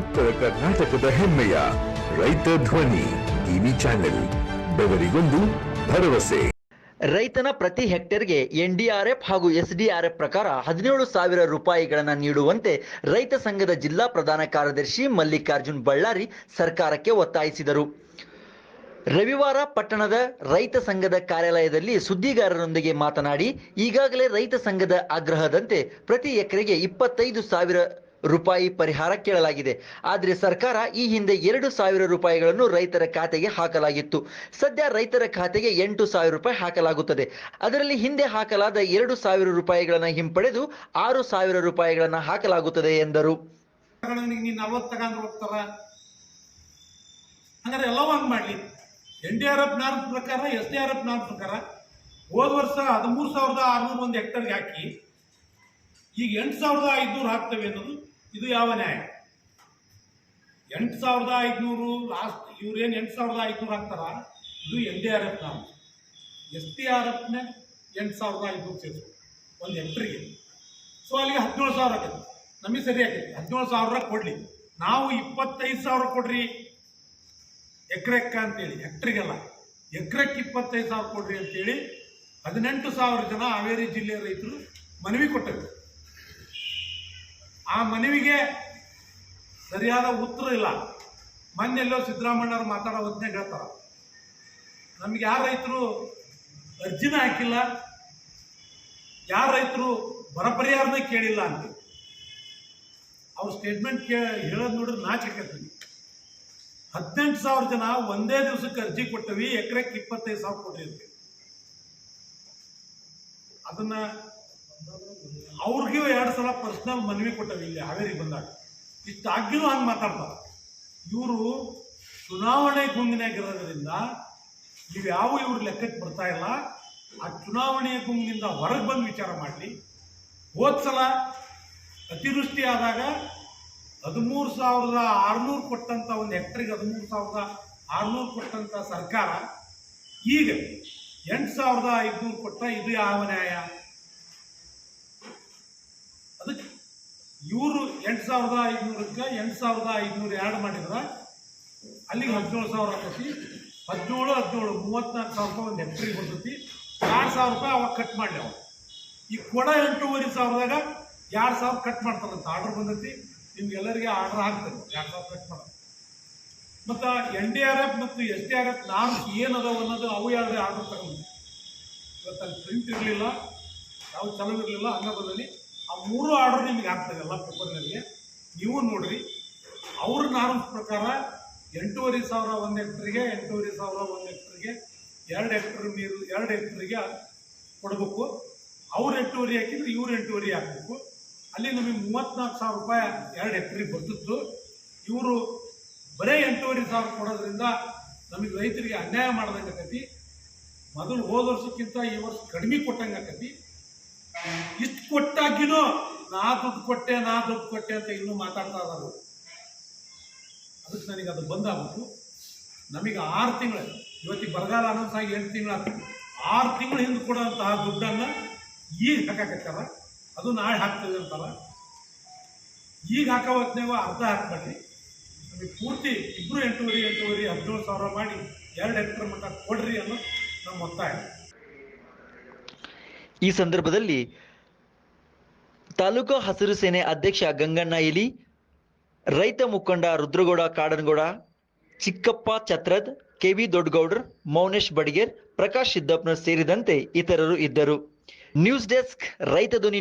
ಉತ್ತರ ಕರ್ನಾಟಕದ ಹೆಮ್ಮೆಯ ರೈತ ಧ್ವನಿ ಟಿವಿ ಚಾನೆಲ್, ಬೆವರಿಗೊಂದು ಭರವಸೆ. ರೈತನ ಪ್ರತಿ ಹೆಕ್ಟೇರ್ಗೆ ಎನ್ಡಿಆರ್ಎಫ್ ಹಾಗೂ ಎಸ್ಡಿಆರ್ಎಫ್ ಪ್ರಕಾರ ಹದಿನೇಳು ಸಾವಿರ ರೂಪಾಯಿಗಳನ್ನು ನೀಡುವಂತೆ ರೈತ ಸಂಘದ ಜಿಲ್ಲಾ ಪ್ರಧಾನ ಕಾರ್ಯದರ್ಶಿ ಮಲ್ಲಿಕಾರ್ಜುನ್ ಬಳ್ಳಾರಿ ಸರ್ಕಾರಕ್ಕೆ ಒತ್ತಾಯಿಸಿದರು. ರವಿವಾರ ಪಟ್ಟಣದ ರೈತ ಸಂಘದ ಕಾರ್ಯಾಲಯದಲ್ಲಿ ಸುದ್ದಿಗಾರರೊಂದಿಗೆ ಮಾತನಾಡಿ, ಈಗಾಗಲೇ ರೈತ ಸಂಘದ ಆಗ್ರಹದಂತೆ ಪ್ರತಿ ಎಕರೆಗೆ ಇಪ್ಪತ್ತೈದು ಸಾವಿರ ರೂಪಾಯಿ ಪರಿಹಾರ ಕೇಳಲಾಗಿದೆ. ಆದರೆ ಸರ್ಕಾರ ಈ ಹಿಂದೆ ಎರಡು ಸಾವಿರ ರೂಪಾಯಿಗಳನ್ನು ರೈತರ ಖಾತೆಗೆ ಹಾಕಲಾಗಿತ್ತು. ಸದ್ಯ ರೈತರ ಖಾತೆಗೆ ಎಂಟು ಸಾವಿರ ರೂಪಾಯಿ ಹಾಕಲಾಗುತ್ತದೆ. ಅದರಲ್ಲಿ ಹಿಂದೆ ಹಾಕಲಾದ ಎರಡು ಸಾವಿರ ರೂಪಾಯಿಗಳನ್ನು ಹಿಂಪಡೆದು ಆರು ಸಾವಿರ ರೂಪಾಯಿಗಳನ್ನು ಹಾಕಲಾಗುತ್ತದೆ ಎಂದರು. ಮಾಡಲಿ. N D R F norm ಪ್ರಕಾರ, S D R F norm ಪ್ರಕಾರ ಹೋದ ವರ್ಷ ಹದಿಮೂರು ಸಾವಿರದ ಆರುನೂರು ಒಂದು ಹೆಕ್ಟರ್ಗೆ ಹಾಕಿ ಈಗ ಎಂಟು ಸಾವಿರದ ಐದುನೂರು ಹಾಕ್ತೇವೆ ಅನ್ನೋದು ಇದು ಯಾವ ನ್ಯಾಯ? ಎಂಟು ಸಾವಿರದ ಐದುನೂರು ಲಾಸ್ಟ್, ಇವ್ರೇನು ಎಂಟು ಸಾವಿರದ ಐದುನೂರು ಹಾಕ್ತಾರ? ಇದು N D R F norm S T R ಎಫ್ನ ಎಂಟು ಸಾವಿರದ ಐದುನೂರು ಸೇರಿಸು ಒಂದು ಹೆಕ್ಟ್ರಿಗೆ ಸೊ ಅಲ್ಲಿಗೆ ಹದಿನೇಳು ಸಾವಿರ ಆಗುತ್ತೆ. ನಮಗೆ ಸರಿ ಆಗೈತೆ ಹದಿನೇಳು ಸಾವಿರ ಕೊಡಲಿ. ನಾವು ಇಪ್ಪತ್ತೈದು ಸಾವಿರ ಕೊಡ್ರಿ. ಎಕ್ರೆಕ್ಕ ಅಂತೇಳಿ ಹೆಕ್ಟ್ರಿಗೆಲ್ಲ ಎಕ್ರೆಕ್ಕೆ ಇಪ್ಪತ್ತೈದು ಸಾವಿರ ಕೊಡ್ರಿ ಅಂತೇಳಿ, ಹದಿನೆಂಟು ಸಾವಿರ ಜನ ಹಾವೇರಿ ಜಿಲ್ಲೆಯ ರೈತರು ಮನವಿ ಕೊಟ್ಟರು. ಆ ಮನವಿಗೆ ಸರಿಯಾದ ಉತ್ತರ ಇಲ್ಲ. ಮೊನ್ನೆಲ್ಲೋ ಸಿದ್ದರಾಮಣ್ಣವ್ರು ಮಾತಾಡೋ ಹೊತ್ತಿನಾಗ ಹೇಳ್ತಾರ. ನಮ್ಗೆ ಯಾವ ರೈತರು ಅರ್ಜಿನ ಹಾಕಿಲ್ಲ, ಯಾರು ರೈತರು ಬರ ಪರಿಹಾರನ ಕೇಳಿಲ್ಲ ಅಂತ. ಅವ್ರ ಸ್ಟೇಟ್ಮೆಂಟ್ ಕೇ, ಹೇಳೋದು ನೋಡಿದ್ರೆ ನಾಚಿಕತ್ತೀನಿ ಹದಿನೆಂಟು ಸಾವಿರ ಜನ ಒಂದೇ ದಿವಸಕ್ಕೆ ಅರ್ಜಿ ಕೊಟ್ಟವಿ ಎಕರೆಕ್ಕೆ ಇಪ್ಪತ್ತೈದು ಸಾವಿರ ಕೊಟ್ಟಿರ್ತೀವಿ ಅದನ್ನ ಅವ್ರಿಗೂ ಎರಡು ಸಲ ಪರ್ಸನಲ್ ಮನವಿ ಕೊಟ್ಟವಿ ಇಲ್ಲಿ ಹಾವೇರಿಗೆ ಬಂದಾಗ. ಇಷ್ಟಾಗಿಯೂ ಹಂಗೆ ಮಾತಾಡ್ತಾರೆ. ಇವರು ಚುನಾವಣೆ ಗುಂಗಿನಾಗಿರೋದ್ರಿಂದ ಇವ್ಯಾವ ಇವ್ರ ಲೆಕ್ಕಕ್ಕೆ ಬರ್ತಾ ಇಲ್ಲ. ಆ ಚುನಾವಣೆಯ ಗುಂಗಿನಿಂದ ಹೊರಗೆ ಬಂದು ವಿಚಾರ ಮಾಡಲಿ. ಹೋದ ಸಲ ಅತಿವೃಷ್ಟಿ ಆದಾಗ ಹದಿಮೂರು ಸಾವಿರದ ಆರುನೂರು ಕೊಟ್ಟಂಥ ಒಂದು ಹೆಕ್ಟರ್ಗೆ ಹದಿಮೂರು ಸಾವಿರದ ಆರುನೂರು ಕೊಟ್ಟಂಥ ಸರ್ಕಾರ ಈಗ ಎಂಟು ಸಾವಿರದ ಐದುನೂರು ಕೊಟ್ಟ ಇದು ಯಾವ ನ್ಯಾಯ ಅದಕ್ಕೆ ಇವರು ಎಂಟು ಸಾವಿರದ ಐದುನೂರಕ್ಕೆ ಎಂಟು ಸಾವಿರದ ಐದುನೂರು ಎರಡು ಮಾಡಿದ್ರೆ, ಅಲ್ಲಿಗೆ ಹದಿನೇಳು ಸಾವಿರ ಆಗ್ತೈತಿ ಹದಿನೇಳು ಹದಿನೇಳು ಮೂವತ್ತ್ನಾಲ್ಕು ಸಾವಿರ ರೂಪಾಯಿ ಒಂದು ಹೆಕ್ಟ್ರಿಗೆ ಬರ್ತೈತಿ. ಎರಡು ಸಾವಿರ ರೂಪಾಯಿ ಅವಾಗ ಕಟ್ ಮಾಡಲಿ ಅವ ಈ ಕೊಡ ಎಂಟೂವರೆ ಸಾವಿರದಾಗ ಎರಡು ಸಾವಿರ ಕಟ್ ಮಾಡ್ತಾರಂತ ಆರ್ಡ್ರ್ ಬಂದೈತಿ. ನಿಮ್ಗೆಲ್ಲರಿಗೆ ಆರ್ಡ್ರ್ ಹಾಕ್ತಾರೆ ಎರಡು ಸಾವಿರ ಕಟ್ ಮಾಡೋದು ಮತ್ತು ಎನ್ ಡಿ ಆರ್ ಎಫ್ ಮತ್ತು ಎಸ್ ಡಿ ಆರ್ ಎಫ್ ನಾನು ಏನದಾವ ಅನ್ನೋದು ಅವು ಯಾವುದೇ ಆರ್ಡರ್ ತಗೊಂಡು ಇವತ್ತು ಅಲ್ಲಿ ಪ್ರಿಂಟ್ ಇರಲಿಲ್ಲ ಯಾವ ಚಲೋ ಇರಲಿಲ್ಲ ಬಂದಲ್ಲಿ ಆ ಮೂರು ಆರ್ಡರ್ ನಿಮಗೆ ಆಗ್ತದಲ್ಲ ಪೇಪರ್ನಲ್ಲಿ ನೀವು ನೋಡ್ರಿ, ಅವ್ರ ನಾರ್ಮ್ಸ್ ಪ್ರಕಾರ ಎಂಟೂವರೆ ಸಾವಿರ ಒಂದು ಹೆಕ್ಟ್ರಿಗೆ ಎಂಟೂವರೆ ಸಾವಿರ ಒಂದು ಹೆಕ್ಟ್ರಿಗೆ ಎರಡು ಹೆಕ್ಟರ್ ನೀರು, ಎರಡು ಹೆಕ್ಟ್ರಿಗೆ ಕೊಡಬೇಕು. ಅವ್ರು ಎಂಟೂವರೆ ಹಾಕಿದ್ರೆ ಇವ್ರು ಎಂಟೂವರೆ ಹಾಕಬೇಕು ಅಲ್ಲಿ ನಮಗೆ ಮೂವತ್ತ್ನಾಲ್ಕು ಸಾವಿರ ರೂಪಾಯಿ ಎರಡು ಹೆಕ್ಟ್ರಿಗೆ ಬರ್ತಿತ್ತು. ಇವರು ಬರೀ ಎಂಟೂವರೆ ಸಾವಿರ ಕೊಡೋದ್ರಿಂದ ನಮಗೆ ರೈತರಿಗೆ ಅನ್ಯಾಯ ಮಾಡ್ದಂಗೆ ಆಕತಿ ಮೊದಲು ಹೋದ ವರ್ಷಕ್ಕಿಂತ ಈ ವರ್ಷ ಕಡಿಮೆ ಕೊಟ್ಟಂಗೆ ಆಕತಿ ಇಷ್ಟು ಕೊಟ್ಟಾಗಿನೂ ನಾ ದುಡ್ಡು ಕೊಟ್ಟೆ, ನಾ ದುಡ್ಡು ಕೊಟ್ಟೆ ಅಂತ ಇನ್ನೂ ಮಾತಾಡ್ತಾ ಇದ್ದಾರೆ ಅದಕ್ಕೆ ನನಗೆ ಅದು ಬಂದಾಗ್ಬಿಟ್ಟು ನಮಗೆ ಆರು ತಿಂಗಳು, ಇವತ್ತಿಗೆ ಬರಗಾಲ ಅನೌನ್ಸ್ ಆಗಿ ಎಂಟು ತಿಂಗಳಾಗ್ತದೆ ಆರು ತಿಂಗಳು ಹಿಂದೆ ಕೊಡೋಂತಹ ದುಡ್ಡನ್ನು ಈಗ ಹಾಕಾಕತ್ತಾರ. ಅದು ನಾಳೆ ಹಾಕ್ತದೆ ಅಂತಾರ. ಈಗ ಹಾಕೋ ಹೊತ್ನಾಗ ಅರ್ಧ ಹಾಕ್ಬೇಡ್ರಿ. ನಮಗೆ ಪೂರ್ತಿ ಇಬ್ಬರು ಎಂಟೂವರೆ ಎಂಟೂವರೆ, ಹದಿನೇಳು ಸಾವಿರ ಮಾಡಿ ಎರಡು ಹೆಕ್ಟರ್ ಮಟ್ಟ ಕೊಡ್ರಿ ಅನ್ನೋದು ನಮ್ಮ ಒತ್ತಾಯ. ಈ ಸಂದರ್ಭದಲ್ಲಿ ತಾಲೂಕು ಹಸಿರು ಸೇನೆ ಅಧ್ಯಕ್ಷ ಗಂಗಣ್ಣ ಇಲಿ, ರೈತ ಮುಖಂಡ ರುದ್ರಗೌಡ, ಕಾಡನಗೌಡ, ಚಿಕ್ಕಪ್ಪ ಛತ್ರದ್, ಕೆವಿ ದೊಡ್ಡಗೌಡರ್, ಮೌನೇಶ್ ಬಡಿಗೇರ್, ಪ್ರಕಾಶ್ ಸಿದ್ದಪ್ಪನ ಸೇರಿದಂತೆ ಇತರರು ಇದ್ದರು. ನ್ಯೂಸ್ ಡೆಸ್ಕ್ ರೈತ ಧ್ವನಿ